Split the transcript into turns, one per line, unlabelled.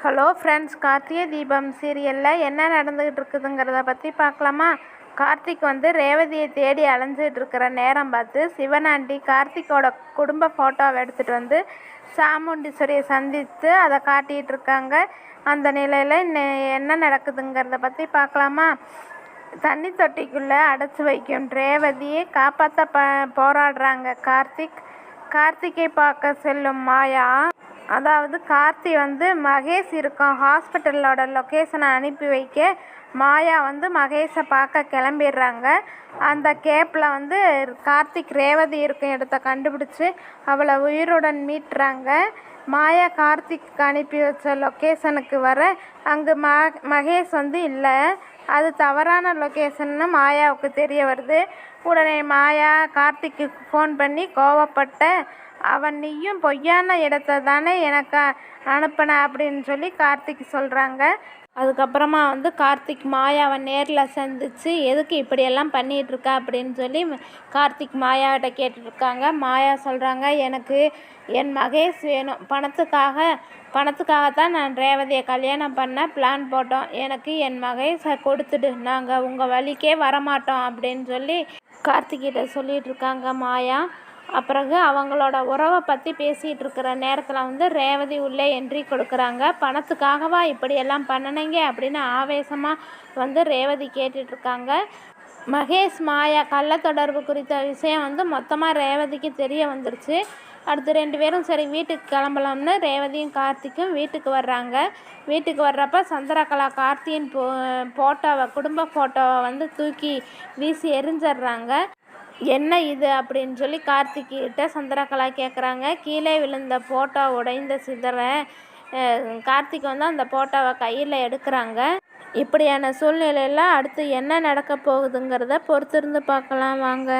Hello friends Karthigai Deepam சீரியலில் என்ன நடந்துக்கிட்டு இருக்குதுங்கிறத பற்றி பார்க்கலாமா கார்த்திக் வந்து ரேவதியை தேடி அலைஞ்சிட்டு இருக்கிற நேரம் பார்த்து சிவனாண்டி கார்த்திக்கோட குடும்ப ஃபோட்டோவை எடுத்துகிட்டு வந்து சாமுண்டீஸ்வரியை சந்தித்து அதை காட்டிகிட்டு இருக்காங்க. அந்த நிலையில் என்ன நடக்குதுங்கிறத பற்றி பார்க்கலாமா தண்ணி தொட்டிக்குள்ளே அடைச்சி வைக்கும் ரேவதியை காப்பாற்ற ப போராடுறாங்க கார்த்திக். கார்த்திகை பார்க்க செல்லும் மாயா. அதாவது கார்த்தி வந்து மகேஷ் இருக்கும் ஹாஸ்பிட்டலோட லொக்கேஷனை அனுப்பி வைக்க மாயா வந்து மகேஷை பார்க்க கிளம்பிடுறாங்க. அந்த கேப்பில் வந்து கார்த்திக் ரேவதி இருக்கும் இடத்த கண்டுபிடிச்சி அவளை உயிருடன் மீட்டுறாங்க. மாயா கார்த்திக் அனுப்பி வச்ச லொக்கேஷனுக்கு வர அங்கே ம மகேஷ் வந்து இல்லை. அது தவறான லொக்கேஷன்னு மாயாவுக்கு தெரிய வருது. உடனே மாயா கார்த்திக்கு ஃபோன் பண்ணி கோவப்பட்ட அவன் நீயும் பொய்யான இடத்த தானே எனக்கு அனுப்பின அப்படின்னு சொல்லி கார்த்திக் சொல்கிறாங்க அதுக்கப்புறமா வந்து கார்த்திக் மாயாவை நேரில் சந்தித்து எதுக்கு இப்படியெல்லாம் பண்ணிகிட்டு இருக்கா அப்படின்னு சொல்லி கார்த்திக் மாயாவிட்ட கேட்டுட்ருக்காங்க. மாயா சொல்கிறாங்க எனக்கு என் மகேஷ் வேணும். பணத்துக்காக பணத்துக்காகத்தான் நான் ரேவதியை கல்யாணம் பண்ண பிளான் போட்டோம். எனக்கு என் மகேஷை கொடுத்துடு. நாங்கள் உங்கள் வழிக்கே வரமாட்டோம். அப்படின்னு சொல்லி கார்த்திகிட்ட சொல்லிகிட்ருக்காங்க மாயா. அப்பிறகு அவங்களோட உறவை பற்றி பேசிகிட்டு இருக்கிற நேரத்தில் வந்து ரேவதி உள்ளே என்ட்ரி கொடுக்குறாங்க. பணத்துக்காகவா இப்படியெல்லாம் பண்ணினீங்க? அப்படின்னு ஆவேசமாக வந்து ரேவதி கேட்டுட்ருக்காங்க மகேஷ் மாயா கள்ள தொடர்பு குறித்த விஷயம் வந்து மொத்தமாக ரேவதிக்கு தெரிய வந்துருச்சு. அடுத்து ரெண்டு பேரும் சரி வீட்டுக்கு கிளம்பலாம்னு ரேவதியும் கார்த்திக்கும் வீட்டுக்கு வர்றாங்க. வீட்டுக்கு வர்றப்ப சந்திரகலா கார்த்தியின் போ ஃபோட்டோவை குடும்ப ஃபோட்டோவை வந்து தூக்கி வீசி எரிஞ்சிடுறாங்க. என்ன இது? அப்படின்னு சொல்லி கார்த்திக்கிட்ட சந்திரகலா கேட்குறாங்க கீழே விழுந்த ஃபோட்டோ உடைந்த சிதற கார்த்திக் வந்து அந்த ஃபோட்டோவை கையில் எடுக்கிறாங்க. இப்படியான சூழ்நிலையில் அடுத்து என்ன நடக்க போகுதுங்கிறத பொறுத்திருந்து பார்க்கலாம். வாங்க.